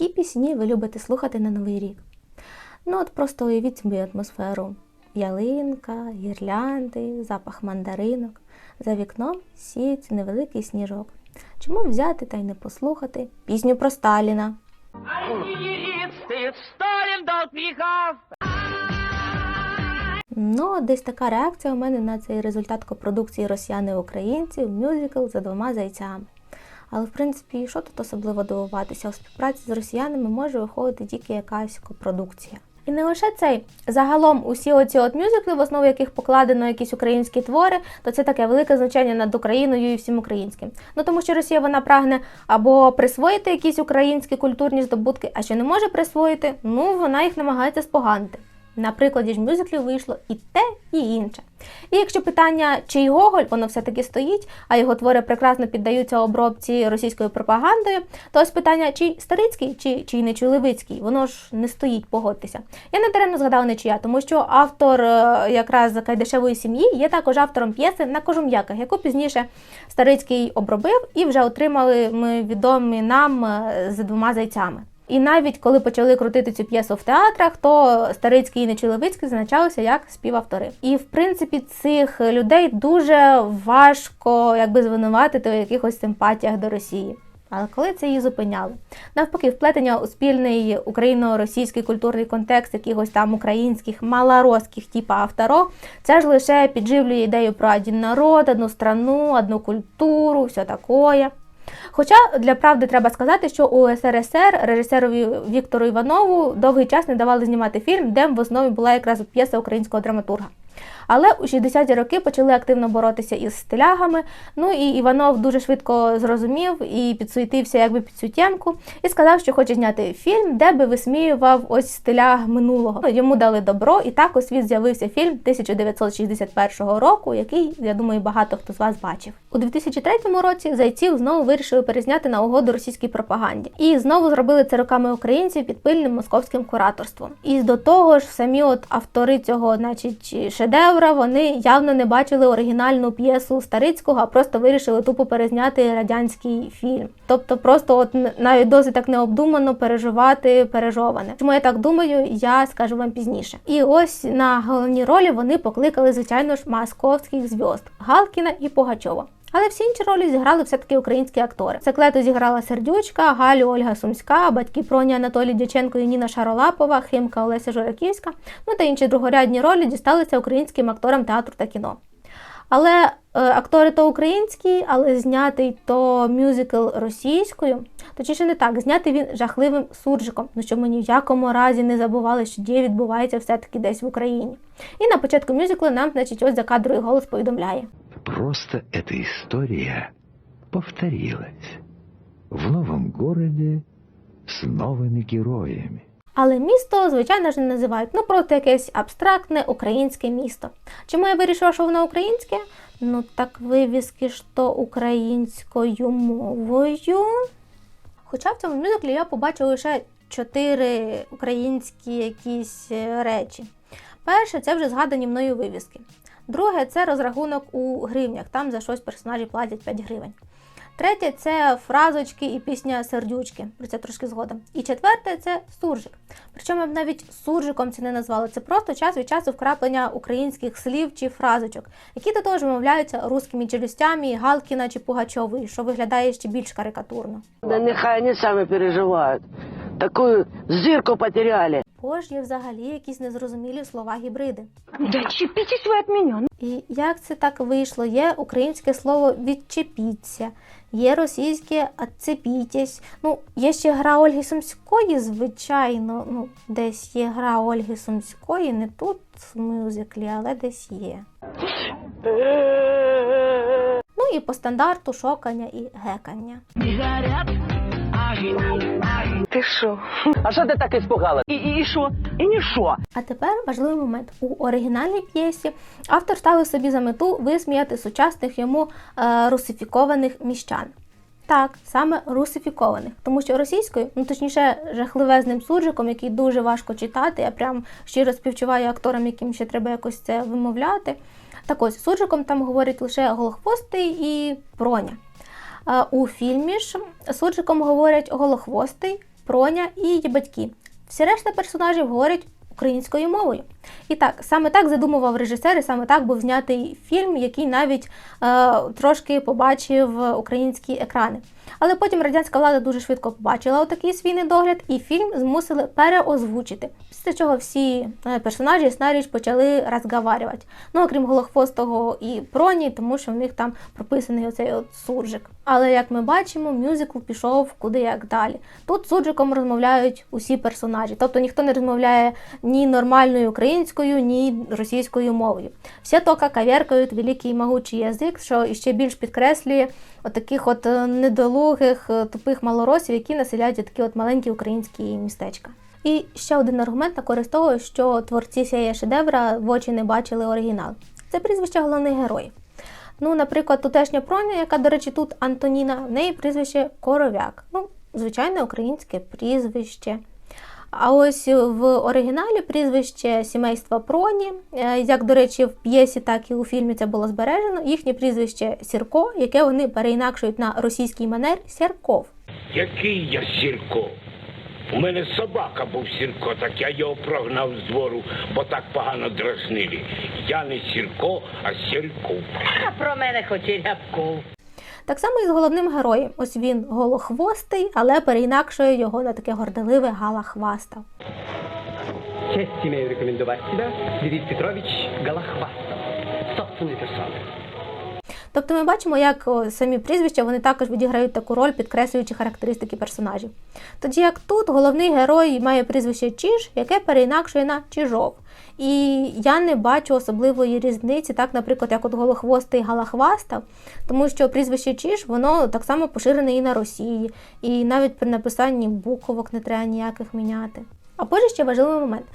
Які пісні ви любите слухати на Новий рік? Ну, от просто уявіть собі атмосферу. Ялинка, гірлянди, запах мандаринок. За вікном сіється невеликий сніжок. Чому взяти та й не послухати пісню про Сталіна? Ну, десь така реакція у мене на цей результат копродукції росіяни-українців, мюзикл за двома зайцями. Але в принципі, що тут особливо дивуватися? У співпраці з росіянами може виходити тільки якась копродукція. І не лише цей. Загалом усі оці от мюзикли, в основу яких покладено якісь українські твори, то це таке велике значення над Україною і всім українським. Ну тому що Росія вона прагне або присвоїти якісь українські культурні здобутки, а що не може присвоїти, ну вона їх намагається споганити. На прикладі ж мюзиклів вийшло і те, і інше. І якщо питання, чий Гоголь, воно все-таки стоїть, а його твори прекрасно піддаються обробці російською пропагандою, то ось питання, чий Старицький, чи чий Нечуйлевицький, воно ж не стоїть, погодьтеся. Я не даремно згадала нечия, тому що автор е, якраз Кайдашевої сім'ї є також автором п'єси на кожум'яках, яку пізніше Старицький обробив і вже отримали ми відомі нам е, за двома зайцями. І навіть коли почали крутити цю п'єсу в театрах, то Старицький і Нечиловицький зазначалися як співавтори. І в принципі цих людей дуже важко якби звинуватити у якихось симпатіях до Росії. Але коли це її зупиняли? Навпаки, вплетення у спільний україно-російський культурний контекст якихось там українських малоросських типа авторо, це ж лише підживлює ідею про один народ, одну страну, одну культуру, все таке. Хоча для правди треба сказати, що у СРСР режисерові Віктору Іванову довгий час не давали знімати фільм, де в основі була якраз п'єса українського драматурга. Але у 60-ті роки почали активно боротися із стилягами. Ну і Іванов дуже швидко зрозумів і підсуетився якби під цю тємку, і сказав, що хоче зняти фільм, де би висміював ось стиляг минулого. Йому дали добро, і так у світ з'явився фільм 1961 року, який, я думаю, багато хто з вас бачив. У 2003 році зайців знову вирішили перезняти на угоду російській пропаганді. І знову зробили це руками українців під пильним московським кураторством. І до того ж, самі от автори цього, значить, шедевра, вони явно не бачили оригінальну п'єсу Старицького, а просто вирішили тупо перезняти радянський фільм. Тобто, просто от навіть досить так необдумано переживати пережоване. Чому я так думаю, я скажу вам пізніше. І ось на головні ролі вони покликали, звичайно ж, московських зв'язд Галкіна і Пугачова. Але всі інші ролі зіграли все-таки українські актори. Секлету зіграла Сердючка, Галю Ольга Сумська, батьки Проні Анатолій Дяченко і Ніна Шаролапова, Химка Олеся Жураківська, ну та інші другорядні ролі дісталися українським акторам театру та кіно. Але е, актори то українські, але знятий то мюзикл російською. Точніше не так, знятий він жахливим суржиком, ну щоб ми ні в якому разі не забували, що дія відбувається все-таки десь в Україні. І на початку мюзиклу нам, значить, ось закадровий голос повідомляє. Просто эта история повторилась в новом городе с новыми героями. Але місто, звичайно ж, не називають ну просто якесь абстрактне українське місто. Чому я вирішила, що воно українське? Ну так вивіски ж то українською мовою. Хоча в цьому мюзиклі я побачила лише чотири українські якісь е, речі. Перше, це вже згадані мною вивіски. Друге, це розрахунок у гривнях. Там за щось персонажі платять 5 гривень. Третє це фразочки і пісня сердючки. Про це трошки згодом. І четверте це суржик. Причому я б навіть суржиком це не назвала. Це просто час від часу вкраплення українських слів чи фразочок, які до того ж вимовляються русскими челюстями Галкіна чи Пугачової, що виглядає ще більш карикатурно. Да нехай они сами переживают. Такую зирку потеряли. Бо ж є взагалі якісь незрозумілі слова гібриди. Да чипитесь вы от. І як це так вийшло? Є українське слово відчепіться, є російське «отцепітесь». Ну, є ще гра Ольги Сумської, звичайно. Ну, десь є гра Ольги Сумської, не тут в мюзиклі, але десь є. Ну і по стандарту шокання і гекання. Ты шо? А что ты так испугалась? И, и, и шо? И не шо? А тепер важливий момент. У оригінальній п'єсі автор ставив собі за мету висміяти сучасних йому е, русифікованих міщан. Так, саме русифікованих, тому що російською, ну точніше, жахливезним суржиком, який дуже важко читати, я прям щиро співчуваю акторам, яким ще треба якось це вимовляти. Так ось суржиком там говорять лише голохвостий і проня. Е, У фільмі ж суржиком говорять голохвостий, Проня і її батьки. Всі решта персонажів говорять українською мовою. І так, саме так задумував режисер, і саме так був знятий фільм, який навіть е, трошки побачив українські екрани. Але потім радянська влада дуже швидко побачила отакий свій недогляд, і фільм змусили переозвучити. Після чого всі е, персонажі снаріч почали розговарювати. Ну, окрім голохвостого і проні, тому що в них там прописаний оцей от суржик. Але як ми бачимо, мюзикл пішов куди як далі. Тут суржиком розмовляють усі персонажі, тобто ніхто не розмовляє ні нормальною українською, ні російською мовою. Всі тока каверкають великий і могучий язик, що іще більш підкреслює отаких от е, недолугих, е, тупих малоросів, які населяють такі от маленькі українські містечка. І ще один аргумент на користь того, що творці цієї шедевра в очі не бачили оригінал. Це прізвище головних героїв. Ну, наприклад, тутешня Проня, яка, до речі, тут Антоніна, в неї прізвище Коров'як. Ну, звичайне українське прізвище. А ось в оригіналі прізвище сімейства Проні, е, як, до речі, в п'єсі, так і у фільмі це було збережено. Їхнє прізвище Сірко, яке вони переінакшують на російський манер Сірков. Який я Сірко? У мене собака був Сірко, так я його прогнав з двору, бо так погано дразнили. Я не Сірко, а Сірков. А про мене хоч і рябков. Так само і з головним героєм. Ось він голохвостий, але переінакшує його на таке горделиве галахваста. Честь імею рекомендувати Леонид Петрович Галахваста. Собственний персоной. Тобто ми бачимо, як самі прізвища вони також відіграють таку роль, підкреслюючи характеристики персонажів. Тоді як тут головний герой має прізвище Чіж, яке переінакшує на Чижов. І я не бачу особливої різниці, так, наприклад, як от голохвостий Галахвастав, тому що прізвище Чіж, воно так само поширене і на Росії, і навіть при написанні буковок не треба ніяких міняти. А потім ще важливий момент.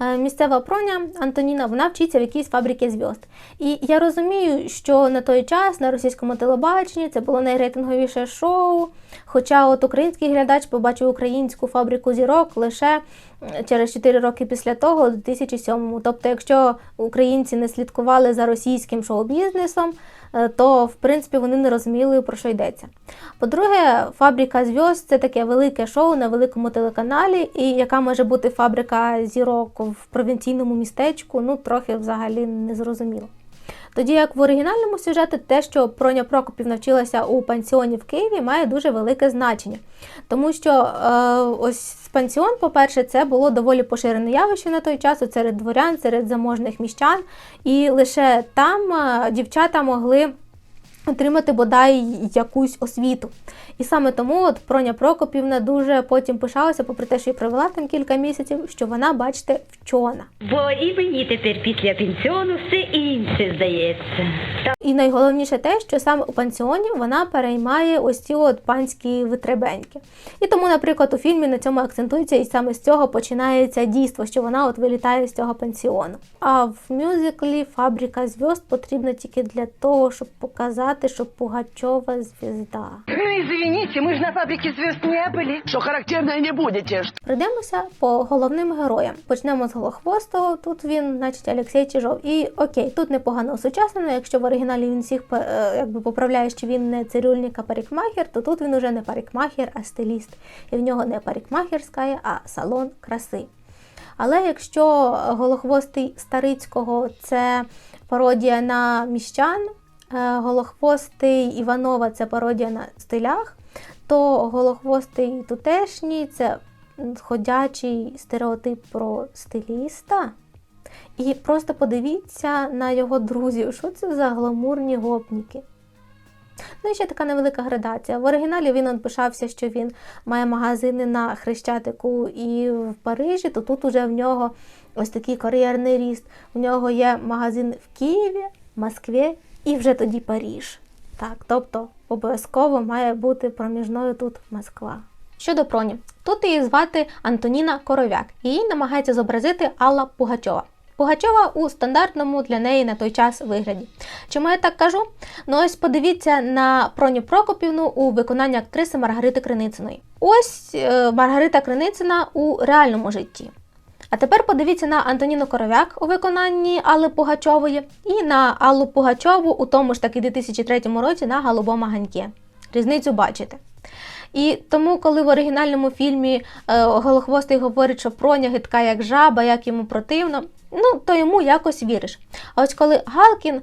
Е, Місцева проня Антоніна вона вчиться в якійсь фабриці зв'язд. І я розумію, що на той час на російському телебаченні це було найрейтинговіше шоу. Хоча от український глядач побачив українську фабрику зірок лише через 4 роки після того, у 2007-му. Тобто, якщо українці не слідкували за російським шоу-бізнесом, е, то в принципі вони не розуміли про що йдеться. По-друге, фабрика зв'язд це таке велике шоу на великому телеканалі, і яка може бути фабрика зірок в провінційному містечку, ну трохи взагалі не зрозуміло. Тоді як в оригінальному сюжеті те, що Проня Прокопів навчилася у пансіоні в Києві, має дуже велике значення. Тому що е, ось пансіон, по-перше, це було доволі поширене явище на той час серед дворян, серед заможних міщан, і лише там е, дівчата могли отримати бодай якусь освіту. І саме тому от Проня Прокопівна дуже потім пишалася, попри те, що її провела там кілька місяців, що вона, бачите, вчена. Бо і мені тепер після пенсіону все інше здається. І найголовніше те, що саме у пансіоні вона переймає ось ці от панські витребеньки. І тому, наприклад, у фільмі на цьому акцентується, і саме з цього починається дійство, що вона от вилітає з цього пансіону. А в мюзиклі Фабрика зв'язд потрібна тільки для того, щоб показати, що Пугачова звізда. Ну, извините, мы же на фабрике звезд не были. Что характерно не будете. Пройдемося по головним героям. Почнемо з Голохвостого. Тут він, значить, Олексій Чижов. І окей, тут непогано осучаснено. Якщо в оригіналі він всіх е, якби поправляє, що він не цирюльник, а парикмахер, то тут він уже не парикмахер, а стиліст. І в нього не парикмахерська, а салон краси. Але якщо голохвостий Старицького це пародія на міщан, е, голохвостий Іванова це пародія на стилях, то голохвостий тутешній це ходячий стереотип про стиліста. І просто подивіться на його друзів, що це за гламурні гопніки. Ну і ще така невелика градація. В оригіналі він пишався, що він має магазини на Хрещатику і в Парижі, то тут уже в нього ось такий кар'єрний ріст. У нього є магазин в Києві, Москві і вже тоді Паріж. Так, тобто обов'язково має бути проміжною тут Москва. Щодо Проні, тут її звати Антоніна Коров'як. Її намагається зобразити Алла Пугачова. Пугачова у стандартному для неї на той час вигляді. Чому я так кажу? Ну ось подивіться на Проню Прокопівну у виконанні актриси Маргарити Криницыної. Ось е, Маргарита Криницина у реальному житті. А тепер подивіться на Антоніну Коров'як у виконанні Алли Пугачової і на Аллу Пугачову у тому ж таки 2003 році на Голубому ганьке. Різницю бачите. І тому, коли в оригінальному фільмі е, Голохвостий говорить, що проня гидка як жаба, як йому противно, ну то йому якось віриш. А ось коли Галкін, е,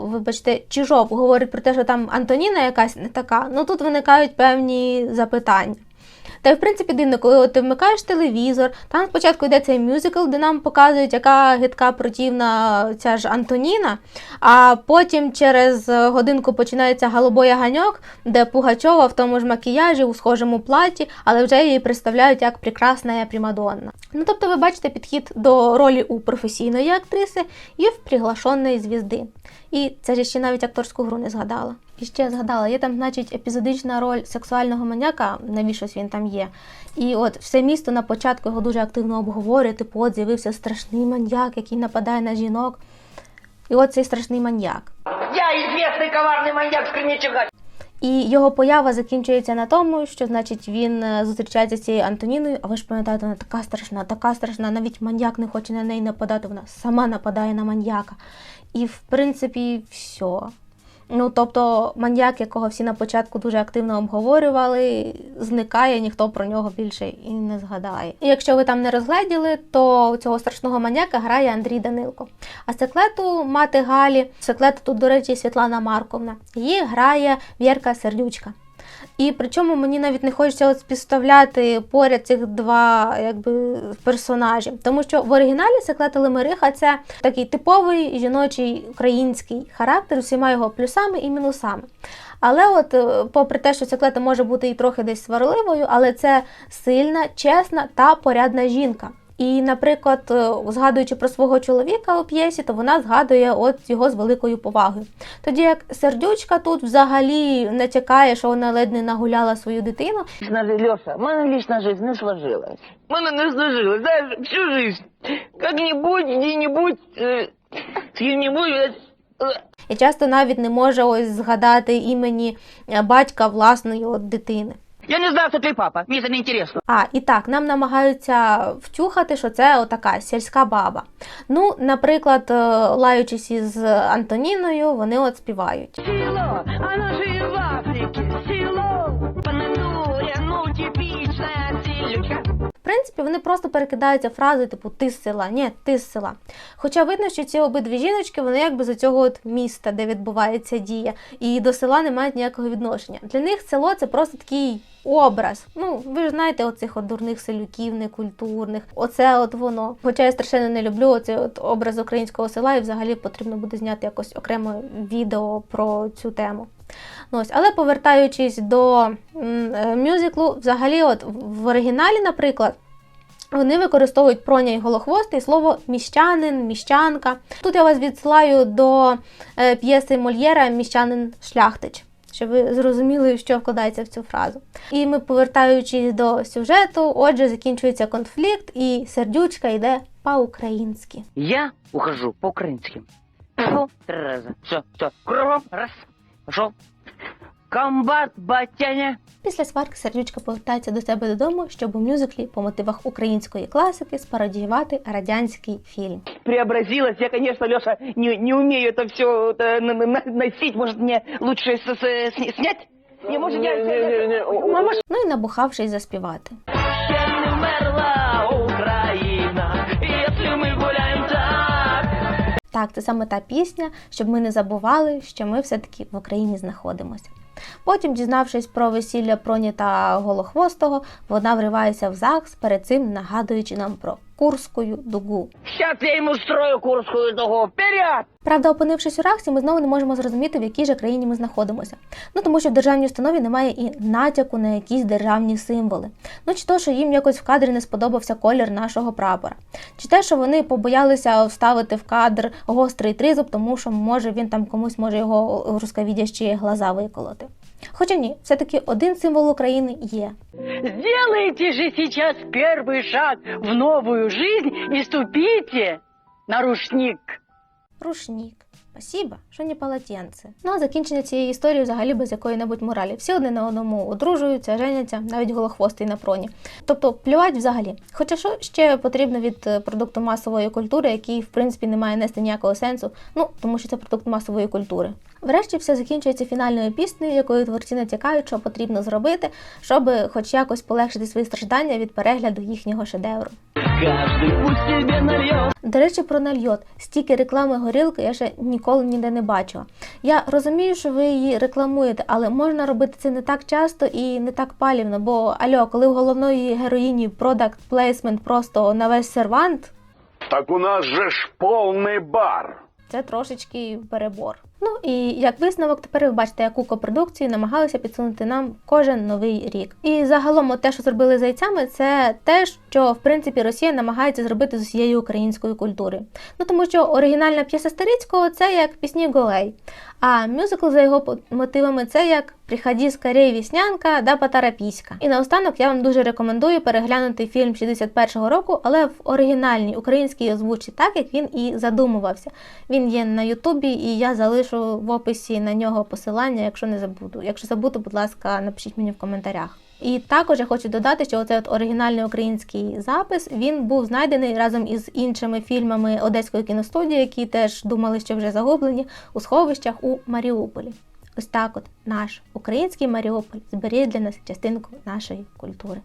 вибачте, Чижов говорить про те, що там Антоніна якась не така, ну тут виникають певні запитання. Та й в принципі дивно, коли ти вмикаєш телевізор, там спочатку йде цей мюзикл, де нам показують, яка гидка противна ця ж Антоніна, а потім через годинку починається Голубоя ганьок, де Пугачова в тому ж макіяжі, у схожому платі, але вже її представляють як прекрасна примадонна. Ну тобто ви бачите підхід до ролі у професійної актриси і в приглашеної звізди. І це ж ще навіть акторську гру не згадала. І ще згадала, є там, значить, епізодична роль сексуального маньяка, навіщось він там є. І от все місто на початку його дуже активно обговорює, типу, от з'явився страшний маньяк, який нападає на жінок. І от цей страшний маньяк. Я известный коварний маньяк с Кременчуга. І його поява закінчується на тому, що значить він е, зустрічається з цією Антоніною, а ви ж пам'ятаєте, вона така страшна, така страшна, навіть маньяк не хоче на неї нападати, вона сама нападає на маньяка. І в принципі, все. Ну, тобто, маньяк, якого всі на початку дуже активно обговорювали, зникає, ніхто про нього більше і не згадає. І якщо ви там не розгледіли, то цього страшного маньяка грає Андрій Данилко. А секлету мати Галі, секлету тут, до речі, Світлана Марковна, її грає Вірка Сердючка. І причому мені навіть не хочеться от співставляти поряд цих два якби, персонажі. Тому що в оригіналі Секлета Лемериха це такий типовий жіночий український характер усіма його плюсами і мінусами. Але от, е, попри те, що Секлета може бути і трохи десь сварливою, але це сильна, чесна та порядна жінка. І, наприклад, е, згадуючи про свого чоловіка у п'єсі, то вона згадує от його з великою повагою. Тоді як сердючка тут взагалі не тякає, що вона ледь не нагуляла свою дитину, Лично, Леша, в мене лична жизнь не сложилась. В мене не сложилась, знаешь, всю жизнь. Как-нибудь, где-нибудь, э, с кем-нибудь, э, і часто навіть не може ось згадати імені е, батька власної от дитини. Я не знаю, кто твой папа, мне это не интересно. А, і так, нам намагаються втюхати, що це отака сільська баба. Ну, наприклад, е, лаючись із Антоніною, вони от співають. Оно же и в ну, типичная селька. В принципі, вони просто перекидаються фразою, типу ти з села, ні, ти з села. Хоча видно, що ці обидві жіночки, вони якби з цього от міста, де відбувається дія, і до села не мають ніякого відношення. Для них село це просто такий образ. Ну, ви ж знаєте, оцих от дурних селюків, некультурних. Оце от воно. Хоча я страшенно не люблю оцей от образ українського села, і взагалі потрібно буде зняти якось окреме відео про цю тему. Ну, ось, але повертаючись до е, мюзиклу, взагалі, от в оригіналі, наприклад, вони використовують проня і голохвостий слово міщанин, міщанка. Тут я вас відсилаю до е, п'єси Мольєра Міщанин шляхтич, щоб ви зрозуміли, що вкладається в цю фразу. І ми, повертаючись до сюжету, отже, закінчується конфлікт, і сердючка йде по-українськи. Я ухожу по-українськи. Все, все. Кругом. Раз. Пошел. Комбат, батяня. Після сварки сердючка повертається до себе додому, щоб у мюзиклі по мотивах української класики спародіювати радянський фільм. Преобразилась. Я, конечно, Леша, не, не умею это все носить. Может, мне лучше с- с- сни- снять? Не, может, я... А может, Ну і набухавшись заспівати. ще не вмерла Україна, якщо ми гуляємо так. Так, це саме та пісня, щоб ми не забували, що ми все-таки в Україні знаходимося. Потім, дізнавшись про весілля Проні та Голохвостого, вона вривається в ЗАГС, перед цим нагадуючи нам про Курську дугу. Сейчас я ему строю Курскую дугу. Вперед! Правда, опинившись у Рахсі, ми знову не можемо зрозуміти, в якій же країні ми знаходимося. Ну тому що в державній установі немає і натяку на якісь державні символи. Ну чи то, що їм якось в кадрі не сподобався колір нашого прапора, чи те, що вони побоялися вставити в кадр гострий тризуб, тому що може він там комусь може його рускавідящі глаза виколоти. Хоча ні, все-таки один символ України є. Сделайте же сейчас первый шаг в новую жизнь и ступите на рушник. Рушнік. Спасіба, що не полотенце. Ну а закінчення цієї історії взагалі без якої-небудь моралі. Всі один на одному одружуються, женяться, навіть голохвостий на проні. Тобто плювать взагалі. Хоча що ще потрібно від е, продукту масової культури, який в принципі не має нести ніякого сенсу, ну тому що це продукт масової культури. Врешті все закінчується фінальною піснею, якою творці натякають, що потрібно зробити, щоб хоч якось полегшити свої страждання від перегляду їхнього шедевру. До речі, про нальйот. Стільки реклами горілки я ще ніколи ніде не бачила. Я розумію, що ви її рекламуєте, але можна робити це не так часто і не так палівно. Бо альо, коли в головної героїні продакт плейсмент просто на весь сервант, Так у нас же ж повний бар. це трошечки перебор. Ну і як висновок, тепер ви бачите, яку копродукцію намагалися підсунути нам кожен новий рік. І загалом, те, що зробили зайцями, це те, що в принципі Росія намагається зробити з усією українською культурою. Ну тому що оригінальна п'єса Старицького це як пісні Голей, а мюзикл за його мотивами це як «Приході скорей віснянка да потарапіська». І наостанок я вам дуже рекомендую переглянути фільм 61-го року, але в оригінальній українській озвучці, так як він і задумувався. Він є на Ютубі, і я залишу в описі на нього посилання, якщо не забуду. Якщо забуду, будь ласка, напишіть мені в коментарях. І також я хочу додати, що оцей оригінальний український запис він був знайдений разом із іншими фільмами Одеської кіностудії, які теж думали, що вже загублені у сховищах у Маріуполі. Ось так, от наш український Маріуполь зберіг для нас частинку нашої культури.